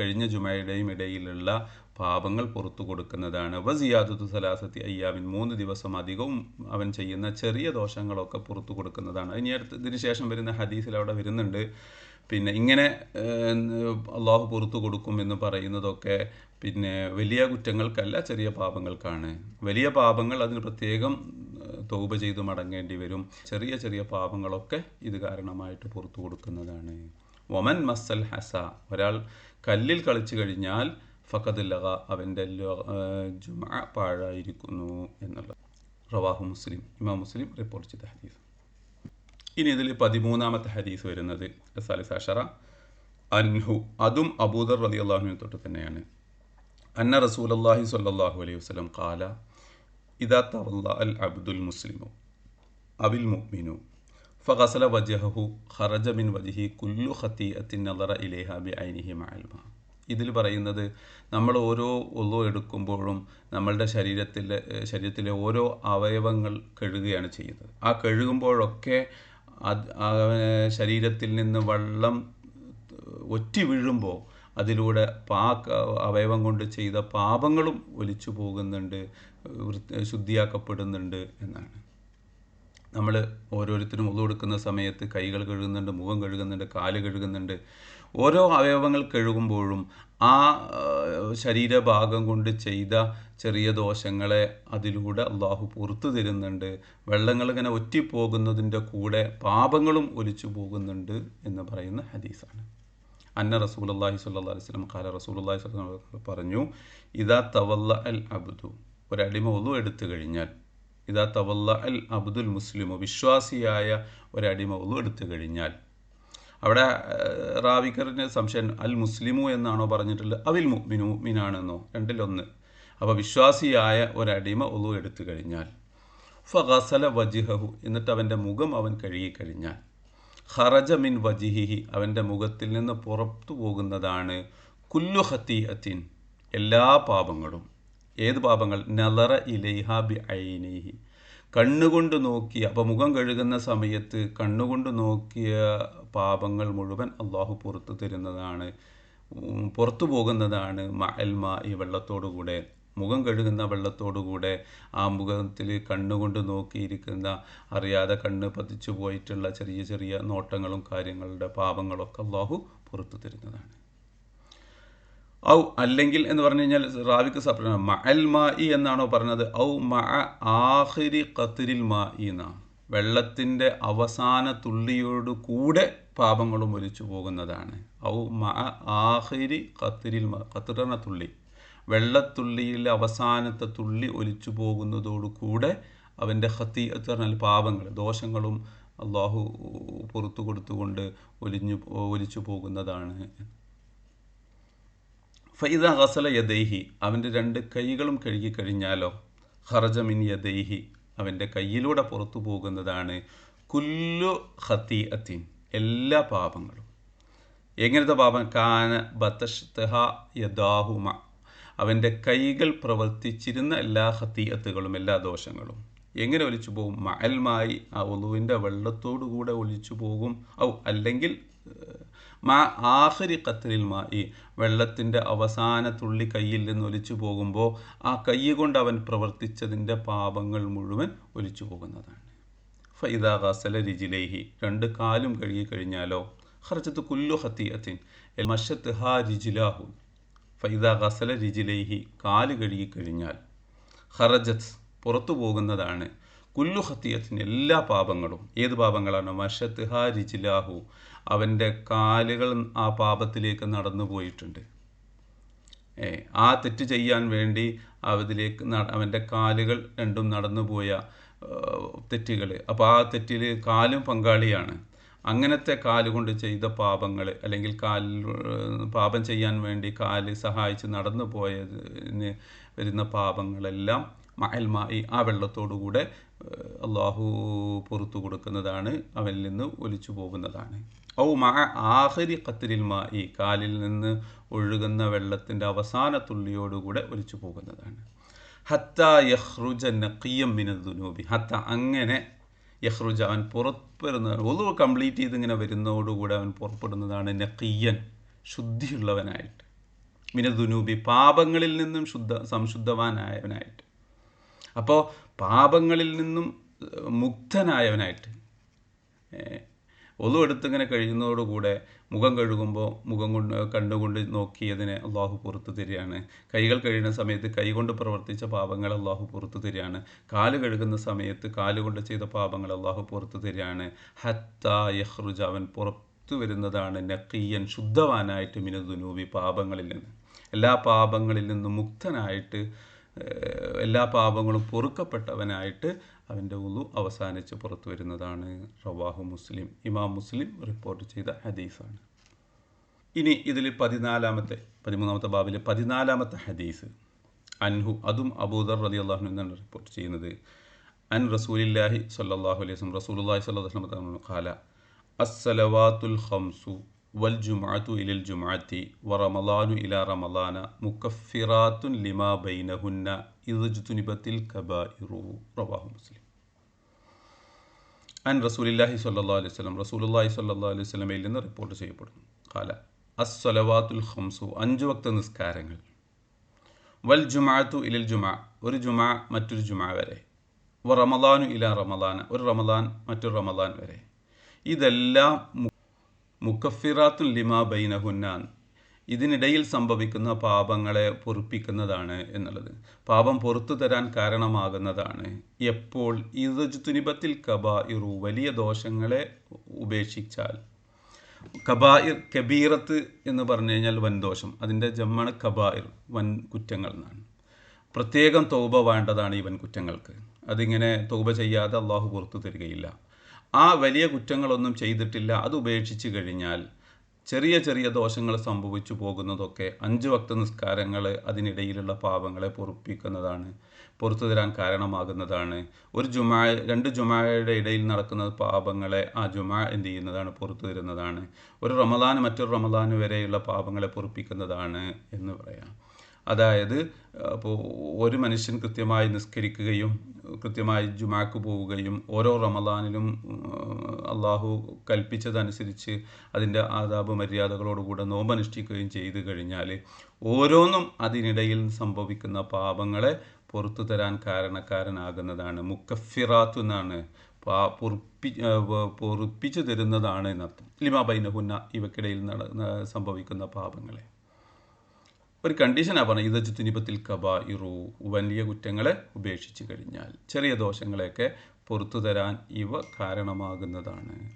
കഴിഞ്ഞ ജുമയുടെയും ഇടയിലുള്ള പാപങ്ങൾ പുറത്തു കൊടുക്കുന്നതാണ്. വസിയാദത്തു സലാസത്തി അയ്യാവിൻ മൂന്ന് ദിവസം അധികവും അവൻ ചെയ്യുന്ന ചെറിയ ദോഷങ്ങളൊക്കെ പുറത്തു കൊടുക്കുന്നതാണ്. ഇനി അടുത്ത് ഇതിന് ശേഷം വരുന്ന ഹദീസിൽ അവിടെ വരുന്നുണ്ട്. പിന്നെ ഇങ്ങനെ അള്ളാഹു പുറത്തു കൊടുക്കും എന്ന് പറയുന്നതൊക്കെ പിന്നെ വലിയ കുറ്റങ്ങൾക്കല്ല ചെറിയ പാപങ്ങൾക്കാണ്. വലിയ പാപങ്ങൾ അതിന് പ്രത്യേകം തൗബ ചെയ്ത് മടങ്ങേണ്ടി വരും. ചെറിയ ചെറിയ പാപങ്ങളൊക്കെ ഇത് കാരണമായിട്ട് പുറത്തു കൊടുക്കുന്നതാണ്. ഒമൻ മസ്സൽ ഹസ. ഒരാൾ കല്ലിൽ കളിച്ചു കഴിഞ്ഞാൽ ഫക്കതുല്ലക അവന്റെ ജുമ പാഴായിരിക്കുന്നു എന്നുള്ളത്. റവാഹു മുസ്ലിം. ഇമാം മുസ്ലിം റിപ്പോർട്ട് ചെയ്ത ഹദീസ്. ഇനി ഇതിൽ പതിമൂന്നാമത്തെ ഹദീസ് വരുന്നത് സാലിസാഷറ അൻഹു അതും അബൂദർ റതി അള്ളാഹുവിനെ തൊട്ട് തന്നെയാണ്. അന്ന റസൂൽ അള്ളാഹി സ്വല്ലല്ലാഹു അലൈഹി വസ്ലം കാല ഇദാ തവല്ല അൽ അബ്ദുൽ മുസ്ലിമു അവിൽ മുഅ്മിനു ഫഗസല വജഹു ഖറജ മിൻ വജിഹി കുല്ലു ഖതീഅത്തിൻ നദറ ഇലൈഹ ബി ഐനിഹി മഅൽ മാ ഇതിൽ പറയുന്നത് നമ്മൾ ഓരോ ഒല്ലോ എടുക്കുമ്പോഴും നമ്മളുടെ ശരീരത്തിലെ ശരീരത്തിലെ ഓരോ അവയവങ്ങൾ കഴുകുകയാണ് ചെയ്യുന്നത്. ആ കഴുകുമ്പോഴൊക്കെ ശരീരത്തിൽ നിന്ന് വെള്ളം ഒറ്റി വീഴുമ്പോൾ അതിലൂടെ പാ അവയവം കൊണ്ട് ചെയ്ത പാപങ്ങളും ഒലിച്ചു പോകുന്നുണ്ട്. ശുദ്ധിയാക്കപ്പെടുന്നുണ്ട് എന്നാണ്. നമ്മൾ ഓരോരുത്തരും ഒതു കൊടുക്കുന്ന സമയത്ത് കൈകൾ കഴുകുന്നുണ്ട് മുഖം കഴുകുന്നുണ്ട് കാൽ കഴുകുന്നുണ്ട്. ഓരോ അവയവങ്ങൾ കഴുകുമ്പോഴും ആ ശരീരഭാഗം കൊണ്ട് ചെയ്ത ചെറിയ ദോഷങ്ങളെ അതിലൂടെ അള്ളാഹു പുറത്തു തരുന്നുണ്ട്. വെള്ളങ്ങൾ ഇങ്ങനെ ഒറ്റിപ്പോകുന്നതിന്റെ കൂടെ പാപങ്ങളും ഒലിച്ചു പോകുന്നുണ്ട് എന്ന് പറയുന്ന ഹദീസാണ്. അന്ന റസൂൽ അള്ളാഹി സ്വല്ലാ അലൈഹി സ്വലം കാല റസൂൽ അള്ളാഹി പറഞ്ഞു ഇതാ തവല്ല അൽ അബ്ദു. ഒരടിമ ഒന്നും എടുത്തു കഴിഞ്ഞാൽ ഇതാ തവല്ല അൽ അബ്ദുൽ മുസ്ലിമു വിശ്വാസിയായ ഒരടിമ ഒതു എടുത്തു കഴിഞ്ഞാൽ അവിടെ റാവിക്കറിന് സംശയം അൽ മുസ്ലിമു എന്നാണോ പറഞ്ഞിട്ടുള്ളത് അവിൽ മുഅ്മിനു മുഅ്മിനാണെന്നോ രണ്ടിലൊന്ന്. അപ്പോൾ വിശ്വാസിയായ ഒരടിമ ഒതു എടുത്തു കഴിഞ്ഞാൽ ഫഗസല വജിഹു എന്നിട്ട് അവന്റെ മുഖം അവൻ കഴുകിക്കഴിഞ്ഞാൽ ഖറജ മിൻ വജിഹിഹി അവന്റെ മുഖത്തിൽ നിന്ന് പുറത്തു പോകുന്നതാണ് കുല്ലു ഹത്തീഅത്തിൻ എല്ലാ പാപങ്ങളും. ഏത് പാപങ്ങൾ? നലറ ഇലൈഹ ബി കണ്ണുകൊണ്ട് നോക്കിയ അപ്പോൾ മുഖം കഴുകുന്ന സമയത്ത് കണ്ണുകൊണ്ട് നോക്കിയ പാപങ്ങൾ മുഴുവൻ അള്ളാഹു പുറത്തു തരുന്നതാണ് പുറത്തു പോകുന്നതാണ് മഅൽമ ഈ വെള്ളത്തോടുകൂടെ മുഖം കഴുകുന്ന വെള്ളത്തോടുകൂടെ ആ മുഖത്തിൽ കണ്ണുകൊണ്ട് നോക്കിയിരിക്കുന്ന അറിയാതെ കണ്ണ് പതിച്ചു പോയിട്ടുള്ള ചെറിയ ചെറിയ നോട്ടങ്ങളും കാര്യങ്ങളുടെ പാപങ്ങളൊക്കെ അള്ളാഹു പുറത്തു തരുന്നതാണ്. ഔ അല്ലെങ്കിൽ എന്ന് പറഞ്ഞു കഴിഞ്ഞാൽ റാവിക്ക് സപ്രമാണ് മ അൽ മാ ഇ എന്നാണോ പറഞ്ഞത്. ഔ മ ആഹിരി ആഖിരി മാ ഇ എന്നാണ്. വെള്ളത്തിന്റെ അവസാന തുള്ളിയോട് കൂടെ പാപങ്ങളും ഒലിച്ചു പോകുന്നതാണ്. ഔ മ ആഹിരി കത്തിരിൽ മാ എന്ന തുള്ളി. വെള്ളത്തുള്ളിയിലെ അവസാനത്തെ തുള്ളി ഒലിച്ചു പോകുന്നതോടു കൂടെ അവന്റെ ഹത്തി എന്ന് പറഞ്ഞാൽ പാപങ്ങൾ ദോഷങ്ങളും അള്ളാഹു പുറത്തു കൊടുത്തുകൊണ്ട് ഒലിഞ്ഞു ഒലിച്ചു പോകുന്നതാണ്. ഫൈദ ഹസല യദൈഹി അവന്റെ രണ്ട് കൈകളും കഴുകിക്കഴിഞ്ഞാലോ ഹർജമിൻ യദൈഹി അവന്റെ കയ്യിലൂടെ പുറത്തു പോകുന്നതാണ് കുല്ലു ഹത്തി അത്തിൻ എല്ലാ പാപങ്ങളും. എങ്ങനത്തെ പാപം? കാന ബത്തഷ്തഹ യദാഹുമ അവന്റെ കൈകൾ പ്രവർത്തിച്ചിരുന്ന എല്ലാ ഹത്തിയത്തുകളും എല്ലാ ദോഷങ്ങളും. എങ്ങനെ ഒലിച്ചു പോകും? മഅൽമായി ആ ഒലുവിന്റെ വെള്ളത്തോടു കൂടെ ഒലിച്ചു പോകും. ഔ അല്ലെങ്കിൽ മാ ആഹരി കത്തലിൽ മാ ഈ വെള്ളത്തിന്റെ അവസാന തുള്ളി കയ്യിൽ നിന്ന് ഒലിച്ചു പോകുമ്പോൾ ആ കൈ കൊണ്ട് അവൻ പ്രവർത്തിച്ചതിന്റെ പാപങ്ങൾ മുഴുവൻ ഒലിച്ചു പോകുന്നതാണ്. ഫൈദാ ഗസല രിജിലേഹി. രണ്ട് കാലും കഴുകി കഴിഞ്ഞാലോ? ഹർജത്ത് കുല്ലു ഹത്തിയത്തിൻ മഷത്ത് ഹാ രിജിലാഹു. ഫൈദ ഗസല രിജിലേഹി. കാൽ കഴുകി കഴിഞ്ഞാൽ പുറത്തു പോകുന്നതാണ്. കുല്ലു ഹത്തിയത്തിന് എല്ലാ പാപങ്ങളും. ഏത് പാപങ്ങളാണ്? മഷത്ത് ഹാ രിജിലാഹു. അവന്റെ കാലുകൾ ആ പാപത്തിലേക്ക് നടന്നു പോയിട്ടുണ്ട്. ഏ ആ തെറ്റ് ചെയ്യാൻ വേണ്ടി അവതിലേക്ക് അവന്റെ കാലുകൾ രണ്ടും നടന്നു പോയ തെറ്റുകൾ അപ്പോൾ ആ തെറ്റിൽ കാലും പങ്കാളിയാണ്. അങ്ങനത്തെ കാലുകൊണ്ട് ചെയ്ത പാപങ്ങൾ അല്ലെങ്കിൽ കാലിൽ പാപം ചെയ്യാൻ വേണ്ടി കാൽ സഹായിച്ച് നടന്നു പോയതിന് വരുന്ന പാപങ്ങളെല്ലാം മഹൽമായി ആ വെള്ളത്തോടുകൂടെ അള്ളാഹു പുറത്തു കൊടുക്കുന്നതാണ് അവനിൽ നിന്ന് ഒലിച്ചു പോകുന്നതാണ്. ഔ മ ആഹരി കത്തിരിൽ മാ ഈ കാലിൽ നിന്ന് ഒഴുകുന്ന വെള്ളത്തിന്റെ അവസാന തുള്ളിയോടുകൂടെ ഒലിച്ചു പോകുന്നതാണ്. ഹത്ത യഹ്റുജ നക്കിയം മിനദുനൂബി ഹത്ത അങ്ങനെ യഹ്റുജ അവൻ പുറപ്പെടുന്ന ഒതു കംപ്ലീറ്റ് ചെയ്ത് ഇങ്ങനെ വരുന്നതോടുകൂടെ അവൻ പുറപ്പെടുന്നതാണ് നക്കിയൻ ശുദ്ധിയുള്ളവനായിട്ട്. മിനദുനൂബി പാപങ്ങളിൽ നിന്നും ശുദ്ധ സംശുദ്ധവാനായവനായിട്ട്. അപ്പോൾ പാപങ്ങളിൽ നിന്നും മുക്തനായവനായിട്ട്. ഒന്നു എടുത്തിങ്ങനെ കഴിയുന്നതോടുകൂടെ മുഖം കഴുകുമ്പോൾ മുഖം കൊണ്ട് കണ്ടുകൊണ്ട് നോക്കിയതിനെ അള്ളാഹു പുറത്തു തരികയാണ്. കൈകൾ കഴിയുന്ന സമയത്ത് കൈകൊണ്ട് പ്രവർത്തിച്ച പാപങ്ങൾ അള്ളാഹു പുറത്തു തരികയാണ്. കാൽ കഴുകുന്ന സമയത്ത് കാലുകൊണ്ട് ചെയ്ത പാപങ്ങൾ അള്ളാഹു പുറത്തു തരികയാണ്. ഹത്ത യഹ്റുജ അവൻ പുറത്തു വരുന്നതാണ് നക്കീയൻ ശുദ്ധവാനായിട്ട് മിനുദുനൂബി പാപങ്ങളിൽ നിന്ന്. എല്ലാ പാപങ്ങളിൽ നിന്നും മുക്തനായിട്ട് എല്ലാ പാപങ്ങളും പൊറുക്കപ്പെട്ടവനായിട്ട് അവന്റെ ഉളു അവസാനിച്ച് പുറത്തു വരുന്നതാണ് റവാഹു മുസ്ലിം. ഇമാം മുസ്ലിം റിപ്പോർട്ട് ചെയ്ത ഹദീസാണ്. ഇനി ഇതിൽ പതിനാലാമത്തെ പതിമൂന്നാമത്തെ ബാബിൽ പതിനാലാമത്തെ ഹദീസ്. അൻഹു അതും അബൂദർ റലി അള്ളാഹു എന്നാണ് റിപ്പോർട്ട് ചെയ്യുന്നത്. അൻ റസൂലില്ലാഹി സല്ലാഹു അലൈഹി വസ്ലം റസൂലുല്ലാഹി സ്വല്ലല്ലാഹു അലൈഹി വസല്ലം ഖാല അസ്സലവാത്തുൽ ഖംസു വൽ ജുമാഅത്തു ഇലൽ ജുമാഅത്തി റമലാനു ഇലാ റമലാന മുക്കഫിറാത്തുൻ ലിമാ ബൈനഹുന്ന ഇറുജുനിബത്തിൽ കബായിറു റവാഹു മുസ്ലിം. അൻ റസൂലില്ലാഹി സല്ലാ അലൈഹി സ്വലം റസൂലുല്ലാഹി സല്ലാ അലൈഹി സ്വലമയിൽ നിന്ന് റിപ്പോർട്ട് ചെയ്യപ്പെടുന്നു. കാല അസ്സലവാത്തുൽ ഖംസു അഞ്ച് വക്ത നിസ്കാരങ്ങൾ. വൽ ജുമാഅത്തു ഇലൽ ജുമാ ഒരു ജുമാ മറ്റൊരു ജുമാ വരെ. വ റമലാനു ഇല റമലാന ഒരു റമലാൻ മറ്റൊരു റമലാൻ വരെ. ഇതെല്ലാം മുക്കഫിറാത്തുൽ ലിമാ ബൈനഹുന്നാൻ. ഇതിനിടയിൽ സംഭവിക്കുന്ന പാപങ്ങളെ പൊറുപ്പിക്കുന്നതാണ് എന്നുള്ളത്. പാപം പുറത്തു തരാൻ കാരണമാകുന്നതാണ്. എപ്പോൾ ഇതുനിബത്തിൽ കബായിറു വലിയ ദോഷങ്ങളെ ഉപേക്ഷിച്ചാൽ. കബായിർ കബീറത്ത് എന്ന് പറഞ്ഞു കഴിഞ്ഞാൽ വൻദോഷം. അതിന്റെ ജമ്മാണ് കബായിർ വൻ കുറ്റങ്ങൾ എന്നാണ്. പ്രത്യേകം തൗബ വേണ്ടതാണ് ഈ വൻ കുറ്റങ്ങൾക്ക് അതിങ്ങനെ തൗബ ചെയ്യാതെ അള്ളാഹു പുറത്തു തരികയില്ല. ആ വലിയ കുറ്റങ്ങളൊന്നും ചെയ്തിട്ടില്ല. അത് ഉപേക്ഷിച്ച് കഴിഞ്ഞാൽ ചെറിയ ചെറിയ ദോഷങ്ങൾ സംഭവിച്ചു പോകുന്നതൊക്കെ അഞ്ച് വക്ത നിസ്കാരങ്ങൾ അതിനിടയിലുള്ള പാപങ്ങളെ പൊറുപ്പിക്കുന്നതാണ് പുറത്തു തരാൻ കാരണമാകുന്നതാണ്. ഒരു ജുമാ രണ്ട് ജുമായുടെ ഇടയിൽ നടക്കുന്ന പാപങ്ങളെ ആ ജുമാ എന്ത് ചെയ്യുന്നതാണ്? പുറത്തു തരുന്നതാണ്. ഒരു റമദാൻ മറ്റൊരു റമദാൻ വരെയുള്ള പാപങ്ങളെ പൊറുപ്പിക്കുന്നതാണ് എന്ന് പറയാം. അതായത് അപ്പോൾ ഒരു മനുഷ്യൻ കൃത്യമായി നിസ്കരിക്കുകയും കൃത്യമായി ജുമാക്ക് പോവുകയും ഓരോ റമദാനിലും അള്ളാഹു കൽപ്പിച്ചതനുസരിച്ച് അതിന്റെ ആദാബ് മര്യാദകളോടുകൂടെ നോമ്പനുഷ്ഠിക്കുകയും ചെയ്തു കഴിഞ്ഞാൽ ഓരോന്നും അതിനിടയിൽ സംഭവിക്കുന്ന പാപങ്ങളെ പുറത്തു തരാൻ കാരണക്കാരനാകുന്നതാണ്. മുക്കഫിറാത്തു എന്നാണ്. പൊറുപ്പി പൊറുപ്പിച്ചു തരുന്നതാണ് എന്നർത്ഥം. ലിമാ ബൈനഹുന്ന ഇവക്കിടയിൽ നട സംഭവിക്കുന്ന പാപങ്ങളെ. ഒരു കണ്ടീഷനാണ് പറഞ്ഞത്. ഇത് ചുത്തുനിപത്തിൽ കബ ഇറു വലിയ കുറ്റങ്ങളെ ഉപേക്ഷിച്ച് കഴിഞ്ഞാൽ ചെറിയ ദോഷങ്ങളെയൊക്കെ പുറത്തു തരാൻ ഇവ കാരണമാകുന്നതാണ്.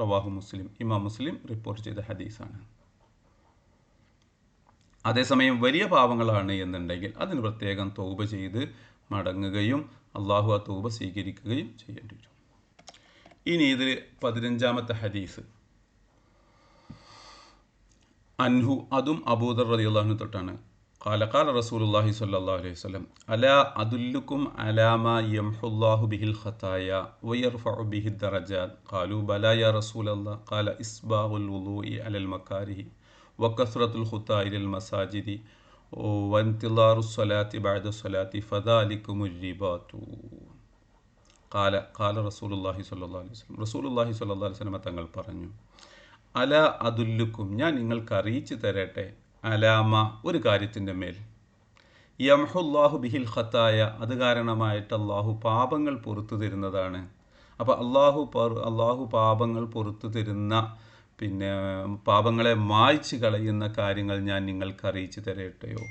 റവാഹു മുസ്ലിം. ഇമാം മുസ്ലിം റിപ്പോർട്ട് ചെയ്ത ഹദീസാണ്. അതേസമയം വലിയ പാവങ്ങളാണ് എന്നുണ്ടെങ്കിൽ അതിന് പ്രത്യേകം തോപ ചെയ്ത് മടങ്ങുകയും അള്ളാഹു ആ തോപ സ്വീകരിക്കുകയും ചെയ്യേണ്ടി വരും. ഇനി ഇതിൽ പതിനഞ്ചാമത്തെ ഹദീസ്. അൻഹു അതും അബൂദർ റതി അള്ളാഹുവിന് തൊട്ടാണ് قال قال رسول الله صلى الله عليه وسلم ألا أدلكم على ما يمحو الله به الخطايا ويرفع به الدرجات قالوا بلى يا رسول الله قال إسباغ الوضوء على المكاره وكثرة الخطى إلى المساجد وانتظار الصلاة بعد الصلاة فذلكم الرباط قال قال رسول الله صلى الله عليه وسلم رسول الله صلى الله عليه وسلم തങ്ങൾ പറഞ്ഞു അല അതുല്ലുക്കും ഞാൻ നിങ്ങൾക്ക് അറിയിച്ചു തരട്ടെ. അലാമ ഒരു കാര്യത്തിന്റെ മേൽ. യംഹുല്ലാഹു ബിഹിൽ ഖത്തായ അത് കാരണമായിട്ട് അള്ളാഹു പാപങ്ങൾ പുറത്തു തരുന്നതാണ്. അപ്പോൾ അള്ളാഹു അള്ളാഹു പാപങ്ങൾ പുറത്തു തരുന്ന പിന്നെ പാപങ്ങളെ മായ്ച്ചു കളയുന്ന കാര്യങ്ങൾ ഞാൻ നിങ്ങൾക്ക് അറിയിച്ചു തരട്ടെയോ?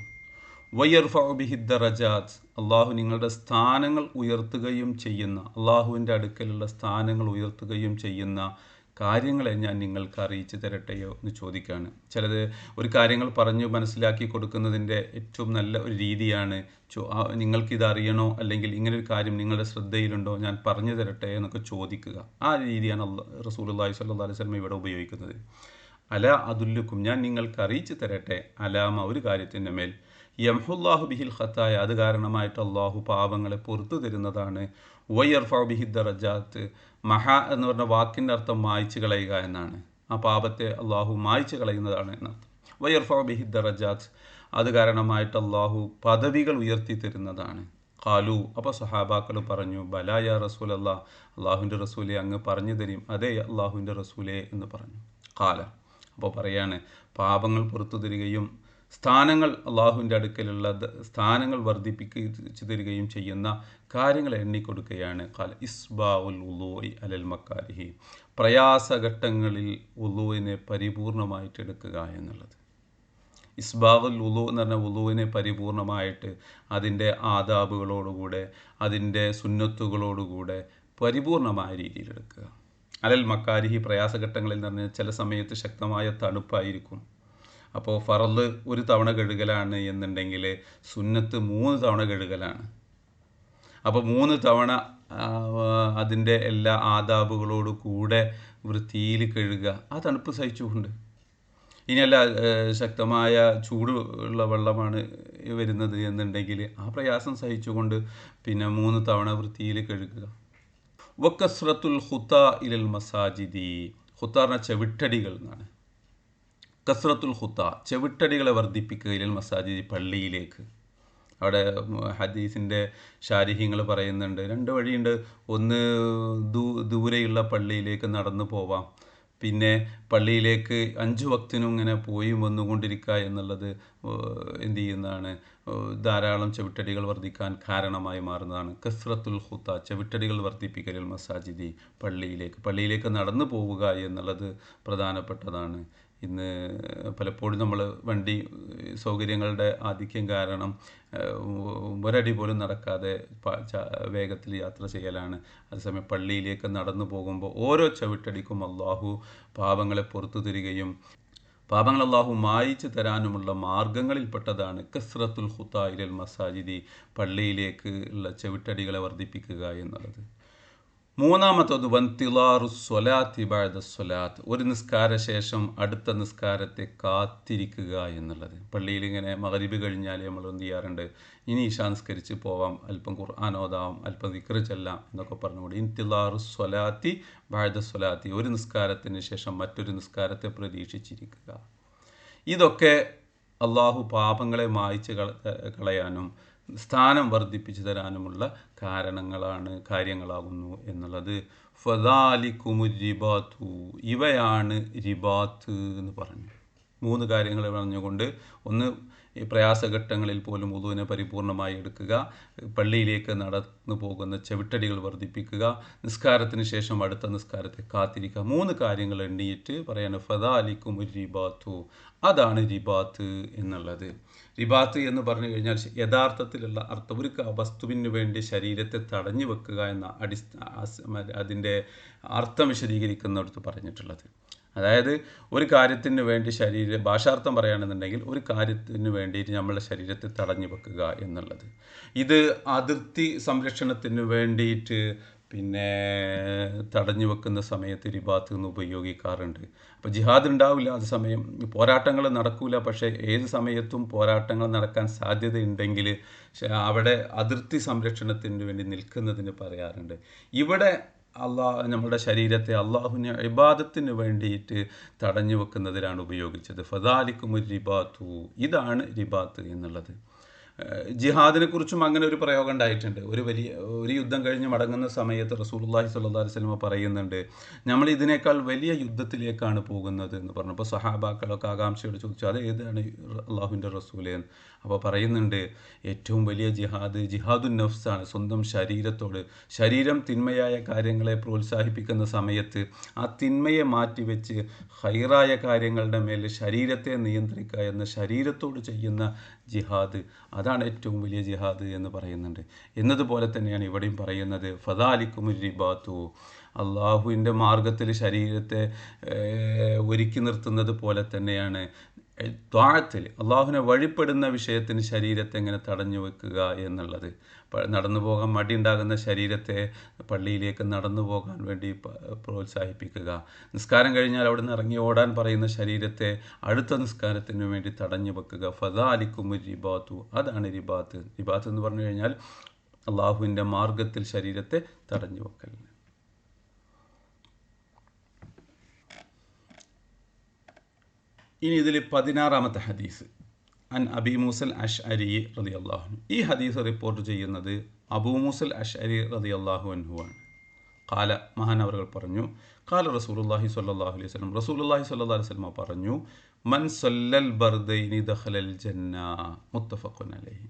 വയ്യർഫിഹിദ്ദറജാത്ത് അള്ളാഹു നിങ്ങളുടെ സ്ഥാനങ്ങൾ ഉയർത്തുകയും ചെയ്യുന്ന അള്ളാഹുവിന്റെ അടുക്കലുള്ള സ്ഥാനങ്ങൾ ഉയർത്തുകയും ചെയ്യുന്ന കാര്യങ്ങളെ ഞാൻ നിങ്ങൾക്ക് അറിയിച്ചു തരട്ടെയോ എന്ന് ചോദിക്കുകയാണ് ചിലത് ഒരു കാര്യങ്ങൾ പറഞ്ഞു മനസ്സിലാക്കി കൊടുക്കുന്നതിന്റെ ഏറ്റവും നല്ല ഒരു രീതിയാണ് നിങ്ങൾക്കിത് അറിയണോ അല്ലെങ്കിൽ ഇങ്ങനെ ഒരു കാര്യം നിങ്ങളുടെ ശ്രദ്ധയിലുണ്ടോ ഞാൻ പറഞ്ഞു തരട്ടെ എന്നൊക്കെ ചോദിക്കുക. ആ രീതിയാണ് റസൂൽ അള്ളാഹി സ്വല്ലാ അലൈഹി സ്വലമ ഇവിടെ ഉപയോഗിക്കുന്നത്. അല അതുല്ലുക്കും ഞാൻ നിങ്ങൾക്ക് അറിയിച്ചു തരട്ടെ. അലാമ ഒരു കാര്യത്തിന്റെ മേൽ. യംഹുല്ലാഹു ബിഹിൽ ഖത്തായ അത് കാരണമായിട്ട് അള്ളാഹു പാപങ്ങളെ പുറത്തു തരുന്നതാണ്. വയ്യർഫ ബിഹി ദറജാത്ത് മഹ എന്ന് പറഞ്ഞ വാക്കിന്റെ അർത്ഥം മായ്ച്ചു കളയുക എന്നാണ്. ആ പാപത്തെ അള്ളാഹു മായ്ച്ചു കളയുന്നതാണ് എന്നർത്ഥം. വയ്യർഫ ബിഹി ദറജാത്ത് അത് കാരണമായിട്ട് അള്ളാഹു പദവികൾ ഉയർത്തി തരുന്നതാണ്. കാലു അപ്പോൾ സഹാബാക്കൾ പറഞ്ഞു ബലായ റസൂൽ അല്ലാ അള്ളാഹുവിന്റെ റസൂലെ അങ്ങ് പറഞ്ഞു തരും അതേ അള്ളാഹുവിന്റെ റസൂലേ എന്ന് പറഞ്ഞു. കാല അപ്പോൾ പറയാണ് പാപങ്ങൾ പുറത്തു തരികയും സ്ഥാനങ്ങൾ അള്ളാഹുവിന്റെ അടുക്കലുള്ള സ്ഥാനങ്ങൾ വർദ്ധിപ്പിച്ചു തരികയും ചെയ്യുന്ന കാര്യങ്ങൾ എണ്ണിക്കൊടുക്കുകയാണ്. കാല ഇസ്ബാഉൽ ഉലൂയി അലൽ മക്കാലിഹി പ്രയാസഘട്ടങ്ങളിൽ ഉലുവിനെ പരിപൂർണമായിട്ട് എടുക്കുക എന്നുള്ളത്. ഇസ്ബാവുൽ ഉലു എന്ന് പറഞ്ഞ ഉലുവിനെ പരിപൂർണമായിട്ട് അതിന്റെ ആദാബുകളോടുകൂടെ അതിന്റെ സുന്നത്തുകളോടുകൂടെ പരിപൂർണമായ രീതിയിൽ എടുക്കുക. അലൽ മക്കാരിഹി പ്രയാസഘട്ടങ്ങളിൽ എന്ന് പറഞ്ഞാൽ ചില സമയത്ത് ശക്തമായ തണുപ്പായിരിക്കും. അപ്പോൾ ഫറൽ ഒരു തവണ കഴുകലാണ് എന്നുണ്ടെങ്കിൽ സുന്നത്ത് മൂന്ന് തവണ കഴുകലാണ് അപ്പോൾ മൂന്ന് തവണ അതിന്റെ എല്ലാ ആദാബുകളോട് കൂടെ വൃത്തിയിൽ കഴുകുക. ആ തണുപ്പ് സഹിച്ചുകൊണ്ട്. ഇനിയല്ല ശക്തമായ ചൂട് ഉള്ള വെള്ളമാണ് വരുന്നത് എന്നുണ്ടെങ്കിൽ ആ പ്രയാസം സഹിച്ചുകൊണ്ട് പിന്നെ മൂന്ന് തവണ വൃത്തിയിൽ കഴുകുക. വക്കസ്രത്തുൽ ഹുത്ത ഇലൽ മസാജിദി. ഹുത്താറിന ചവിട്ടടികൾ എന്നാണ്. കസ്രത്തുൽ ഖുത്ത ചെവിട്ടടികളെ വർദ്ധിപ്പിക്കുകയിൽ മസാജിദ് പള്ളിയിലേക്ക്. അവിടെ ഹദീസിന്റെ ശാരീഹ്യങ്ങൾ പറയുന്നുണ്ട്. രണ്ട് വഴിയുണ്ട്. ഒന്ന് ദൂ ദൂരെയുള്ള പള്ളിയിലേക്ക് നടന്നു പോവാം. പിന്നെ പള്ളിയിലേക്ക് അഞ്ച് വക്തിനും ഇങ്ങനെ പോയി വന്നുകൊണ്ടിരിക്കുക എന്നുള്ളത് എന്ത് ചെയ്യുന്നതാണ്? ധാരാളം ചെവിട്ടടികൾ വർദ്ധിക്കാൻ കാരണമായി മാറുന്നതാണ്. കസ്രത്തുൽ ഹുത്ത ചെവിട്ടടികൾ വർദ്ധിപ്പിക്കലിൽ മസാജിദി പള്ളിയിലേക്ക് പള്ളിയിലേക്ക് നടന്നു പോവുക എന്നുള്ളത് പ്രധാനപ്പെട്ടതാണ്. ഇന്ന് പലപ്പോഴും നമ്മൾ വണ്ടി സൗകര്യങ്ങളുടെ ആധിക്യം കാരണം ഒരടി പോലും നടക്കാതെ വേഗത്തിൽ യാത്ര ചെയ്യലാണ്. അതേസമയം പള്ളിയിലേക്ക് നടന്നു പോകുമ്പോൾ ഓരോ ചവിട്ടടിക്കും അള്ളാഹു പാപങ്ങളെ പുറത്തു തരികയും പാപങ്ങൾ അള്ളാഹു മായിച്ചു തരാനുമുള്ള മാർഗങ്ങളിൽപ്പെട്ടതാണ് കസ്രത്തുൽ ഹുത്തായിലൽ മസാജിദി പള്ളിയിലേക്ക് ഉള്ള ചവിട്ടടികളെ വർദ്ധിപ്പിക്കുക എന്നുള്ളത്. മൂന്നാമത്തത് വൻതിലാറു സ്വലാത്തി ബാഴ്ദ സ്വലാത്ത്. ഒരു നിസ്കാര ശേഷം അടുത്ത നിസ്കാരത്തെ കാത്തിരിക്കുക എന്നുള്ളത്. പള്ളിയിൽ ഇങ്ങനെ മകരിബ് കഴിഞ്ഞാൽ നമ്മൾ എന്ത് ചെയ്യാറുണ്ട്? ഇനി ഇഷാംസ്കരിച്ച് പോവാം അല്പം ഖുർആൻ ഓതാം അല്പം വിക്ര ചെല്ലാം എന്നൊക്കെ പറഞ്ഞുകൊണ്ട് ഇൻതിലാറു സ്വലാത്തി ബാഴ്ദ സ്വലാത്തി ഒരു നിസ്കാരത്തിന് ശേഷം മറ്റൊരു നിസ്കാരത്തെ പ്രതീക്ഷിച്ചിരിക്കുക. ഇതൊക്കെ അള്ളാഹു പാപങ്ങളെ മായ്ച്ച് കളയാനും സ്ഥാനം വർദ്ധിപ്പിച്ചു തരാനുമുള്ള കാരണങ്ങളാണ് കാര്യങ്ങളാകുന്നു എന്നുള്ളത്. ഫദാലിക്കുമു റിബാത്തു ഇവയാണ് റിബാത്ത് എന്ന് പറഞ്ഞു മൂന്ന് കാര്യങ്ങൾ പറഞ്ഞുകൊണ്ട് ഒന്ന് ഈ പ്രയാസഘട്ടങ്ങളിൽ പോലും ഉദുവിനെ പരിപൂർണമായി എടുക്കുക പള്ളിയിലേക്ക് നടന്നു പോകുന്ന ചെവിട്ടടികൾ വർദ്ധിപ്പിക്കുക നിസ്കാരത്തിന് ശേഷം അടുത്ത നിസ്കാരത്തെ കാത്തിരിക്കുക. മൂന്ന് കാര്യങ്ങൾ എണ്ണിയിട്ട് പറയാണ് ഫദാലിക്കും റിബാത്തു അതാണ് റിബാത്ത് എന്നുള്ളത്. റിബാത്ത് എന്ന് പറഞ്ഞു കഴിഞ്ഞാൽ യഥാർത്ഥത്തിലുള്ള അർത്ഥം ഒരു വസ്തുവിന് വേണ്ടി ശരീരത്തെ തടഞ്ഞു വെക്കുക എന്ന അടിസ്ഥാന അതിന്റെ അർത്ഥം വിശദീകരിക്കുന്നിടത്ത് പറഞ്ഞിട്ടുള്ളത്. അതായത് ഒരു കാര്യത്തിന് വേണ്ടി ശരീര ഭാഷാർത്ഥം പറയുകയാണെന്നുണ്ടെങ്കിൽ ഒരു കാര്യത്തിന് വേണ്ടിയിട്ട് നമ്മളുടെ ശരീരത്തെ തടഞ്ഞു വെക്കുക എന്നുള്ളത്. ഇത് അതിർത്തി സംരക്ഷണത്തിന് വേണ്ടിയിട്ട് പിന്നെ തടഞ്ഞു വെക്കുന്ന സമയത്ത് റിബാത്ത് നിന്ന് ഉപയോഗിക്കാറുണ്ട്. അപ്പോൾ ജിഹാദ് ഉണ്ടാവില്ല അത് സമയം പോരാട്ടങ്ങൾ നടക്കില്ല പക്ഷേ ഏത് സമയത്തും പോരാട്ടങ്ങൾ നടക്കാൻ സാധ്യതയുണ്ടെങ്കിൽ അവിടെ അതിർത്തി സംരക്ഷണത്തിന് വേണ്ടി നിൽക്കുന്നതിന് പറയാറുണ്ട്. ഇവിടെ അള്ളാഹ് നമ്മുടെ ശരീരത്തെ അള്ളാഹുവിനെ ഇബാദത്തിന് വേണ്ടിയിട്ട് തടഞ്ഞു വെക്കുന്നതിനാണ് ഉപയോഗിച്ചത്. ഫദാലിക്കും ഒരു റിബാത്തു. ഇതാണ് റിബാത്ത് എന്നുള്ളത്. ജിഹാദിനെ കുറിച്ചും അങ്ങനെ ഒരു പ്രയോഗം ഉണ്ടായിട്ടുണ്ട്. ഒരു വലിയ ഒരു യുദ്ധം കഴിഞ്ഞ് മടങ്ങുന്ന സമയത്ത് റസൂലുള്ളാഹി സ്വല്ലല്ലാഹി അലൈഹി വസല്ലമ പറയുന്നുണ്ട് നമ്മൾ ഇതിനേക്കാൾ വലിയ യുദ്ധത്തിലേക്കാണ് പോകുന്നത് എന്ന് പറഞ്ഞു. അപ്പോൾ സഹാബാക്കളൊക്കെ ആകാംക്ഷയോട് ചോദിച്ചു അത് ഏതാണ് അള്ളാഹുവിന്റെ റസൂലേ? അപ്പോൾ പറയുന്നുണ്ട് ഏറ്റവും വലിയ ജിഹാദ് ജിഹാദുൻ നഫ്സാണ് സ്വന്തം ശരീരത്തോട് ശരീരം തിന്മയായ കാര്യങ്ങളെ പ്രോത്സാഹിപ്പിക്കുന്ന സമയത്ത് ആ തിന്മയെ മാറ്റിവെച്ച് ഹൈറായ കാര്യങ്ങളുടെ മേൽ ശരീരത്തെ നിയന്ത്രിക്കുക എന്ന ശരീരത്തോട് ചെയ്യുന്ന ജിഹാദ്. അതാണ് ഏറ്റവും വലിയ ജിഹാദ് എന്ന് പറയുന്നുണ്ട്. എന്നതുപോലെ തന്നെയാണ് ഇവിടെയും പറയുന്നത് ഫദാലിക്കും റിബാത്തു അള്ളാഹുവിന്റെ മാർഗത്തിൽ ശരീരത്തെ ഒരുക്കി നിർത്തുന്നത് പോലെ തന്നെയാണ്. ത്വാഴത്തിൽ അള്ളാഹുവിനെ വഴിപ്പെടുന്ന വിഷയത്തിന് ശരീരത്തെ എങ്ങനെ തടഞ്ഞു വെക്കുക എന്നുള്ളത്. നടന്നു പോകാൻ മടിയുണ്ടാകുന്ന ശരീരത്തെ പള്ളിയിലേക്ക് നടന്നു പോകാൻ വേണ്ടി പ്രോത്സാഹിപ്പിക്കുക. നിസ്കാരം കഴിഞ്ഞാൽ അവിടെ നിന്ന് ഇറങ്ങി ഓടാൻ പറയുന്ന ശരീരത്തെ അടുത്ത നിസ്കാരത്തിന് വേണ്ടി തടഞ്ഞു വെക്കുക. ഫദാലിക്കും റിബാത്തു അതാണ് റിബാത്ത് റിബാത്ത് എന്ന് പറഞ്ഞു കഴിഞ്ഞാൽ അള്ളാഹുവിന്റെ മാർഗത്തിൽ ശരീരത്തെ തടഞ്ഞു വെക്കൽ ഇനി ഇതിൽ പതിനാറാമത്തെ ഹദീസ്. അൻ അബി മൂസൽ അഷ് അരി റതി അള്ളാഹു ഈ ഹദീസ് റിപ്പോർട്ട് ചെയ്യുന്നത് അബൂ മൂസൽ അഷ് അരി റതി അള്ളാഹു അൻഹുവാണ് കാല മഹാനവറുകൾ പറഞ്ഞു കാല റസൂലുല്ലാഹി സ്വല്ലല്ലാഹു അലൈഹി വസല്ലം റസൂലുള്ളാഹി സ്വല്ലല്ലാഹു അലൈഹി വസല്ലം പറഞ്ഞു മൻ സൊല്ലൽ ബർദൈനി ദഖലൽ ജന്ന മുത്തഫഖുൻ അലൈഹി.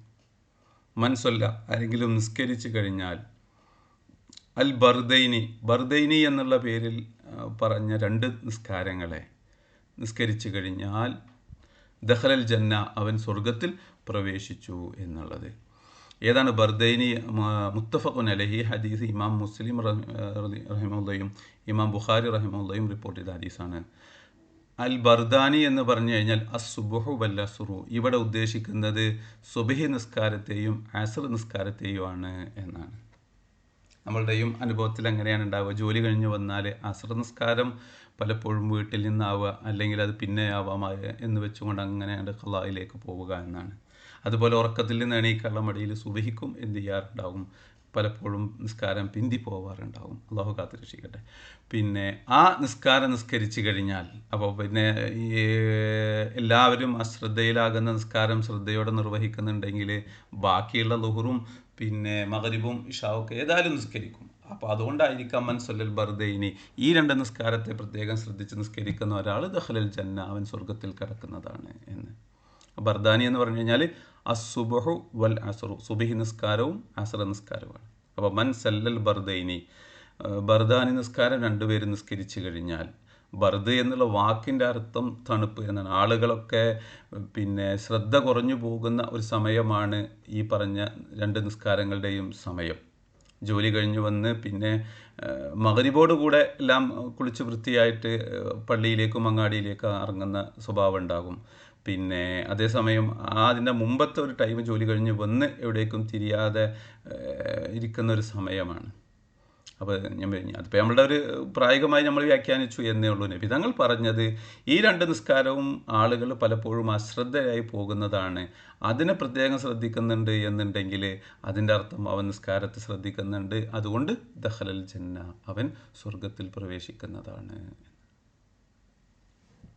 മൻ സല്ല ആരെങ്കിലും നിസ്കരിച്ചു കഴിഞ്ഞാൽ അൽ ബർദൈനി ബർദൈനി എന്നുള്ള പേരിൽ പറഞ്ഞ രണ്ട് നിസ്കാരങ്ങളെ നിസ്കരിച്ചു കഴിഞ്ഞാൽ ദഹലൽ ജന്ന അവൻ സ്വർഗത്തിൽ പ്രവേശിച്ചു എന്നുള്ളത്. ഏതാണ് ബർദൈനി മുത്തഫഖുൻ അലഹി ഹദീസ് ഇമാം മുസ്ലിം റഹിമുള്ളയും ഇമാം ബുഖാരി റഹിമുള്ളയും റിപ്പോർട്ട് ചെയ്ത ഹദീസാണ്. അൽ ബർദാനി എന്ന് പറഞ്ഞു കഴിഞ്ഞാൽ അസുബുഹു വല്ലസുറു ഇവിടെ ഉദ്ദേശിക്കുന്നത് സുബഹി നിസ്കാരത്തെയും അസർ നിസ്കാരത്തെയുമാണ് എന്നാണ്. നമ്മളുടെയും അനുഭവത്തിൽ എങ്ങനെയാണ് ഉണ്ടാവുക. ജോലി കഴിഞ്ഞ് വന്നാൽ അസർ നിസ്കാരം പലപ്പോഴും വീട്ടിൽ നിന്നാവുക അല്ലെങ്കിൽ അത് പിന്നെ ആവാം എന്ന് വെച്ചുകൊണ്ട് അങ്ങനെ അങ്ങട് ഖലായിലേക്ക് പോവുക എന്നാണ്. അതുപോലെ ഉറക്കത്തിൽ നിന്ന് എണീക്കാനുള്ള മടിയിൽ സുബഹിക്കും എന്ത് ചെയ്യാറുണ്ടാവും പലപ്പോഴും നിസ്കാരം പിന്തി പോവാറുണ്ടാവും അള്ളാഹു കാത്തിരക്ഷിക്കട്ടെ. പിന്നെ ആ നിസ്കാരം നിസ്കരിച്ചു കഴിഞ്ഞാൽ അപ്പോൾ പിന്നെ എല്ലാവരും അശ്രദ്ധയിലാകുന്ന നിസ്കാരം ശ്രദ്ധയോടെ നിർവഹിക്കുന്നുണ്ടെങ്കിൽ ബാക്കിയുള്ള ലുഹറും പിന്നെ മകരിബും ഇഷാവൊക്കെ ഏതായാലും നിസ്കരിക്കും. അപ്പോൾ അതുകൊണ്ടായിരിക്കാം മൻ സൊല്ലൽ ബർദൈനി ഈ രണ്ട് നിസ്കാരത്തെ പ്രത്യേകം ശ്രദ്ധിച്ച് നിസ്കരിക്കുന്ന ഒരാൾ ദഹലിൽ ജന്ന അവൻ സ്വർഗത്തിൽ കിടക്കുന്നതാണ് എന്ന്. ബർദാനി എന്ന് പറഞ്ഞു കഴിഞ്ഞാൽ അസുബഹു വൽ അസറു സുബിഹി നിസ്കാരവും അസറ നിസ്കാരവുമാണ്. അപ്പോൾ മൻ സല്ലൽ ബർദൈനി ബർദാനി നിസ്കാരം രണ്ടുപേരും നിസ്കരിച്ചു കഴിഞ്ഞാൽ ബർദ് എന്നുള്ള വാക്കിന്റെ അർത്ഥം തണുപ്പ് എന്നാണ്. ആളുകളൊക്കെ പിന്നെ ശ്രദ്ധ കുറഞ്ഞു പോകുന്ന ഒരു സമയമാണ് ഈ പറഞ്ഞ രണ്ട് നിസ്കാരങ്ങളുടെയും സമയം. ജോലി കഴിഞ്ഞ് വന്ന് പിന്നെ മകരിബോട് കൂടെ എല്ലാം കുളിച്ച് വൃത്തിയായിട്ട് പള്ളിയിലേക്കും അങ്ങാടിയിലേക്കും ഇറങ്ങുന്ന സ്വഭാവം ഉണ്ടാകും. പിന്നെ അതേസമയം ആ അതിന്റെ മുമ്പത്തെ ഒരു ടൈം ജോലി കഴിഞ്ഞ് വന്ന് എവിടേക്കും തിരിയാതെ ഇരിക്കുന്ന ഒരു സമയമാണ്. അപ്പോൾ ഞാൻ പറഞ്ഞു അതിപ്പോൾ നമ്മളുടെ ഒരു പ്രായോഗികമായി നമ്മൾ വ്യാഖ്യാനിച്ചു എന്നേ ഉള്ളൂ നബി. തങ്ങൾ പറഞ്ഞത് ഈ രണ്ട് നിസ്കാരവും ആളുകൾ പലപ്പോഴും അശ്രദ്ധയായി പോകുന്നതാണ്. അതിനെ പ്രത്യേകം ശ്രദ്ധിക്കുന്നുണ്ട് എന്നുണ്ടെങ്കിൽ അതിന്റെ അർത്ഥം അവൻ നിസ്കാരത്തെ ശ്രദ്ധിക്കുന്നുണ്ട്. അതുകൊണ്ട് ദഹലൽ ജന്ന അവൻ സ്വർഗത്തിൽ പ്രവേശിക്കുന്നതാണ്.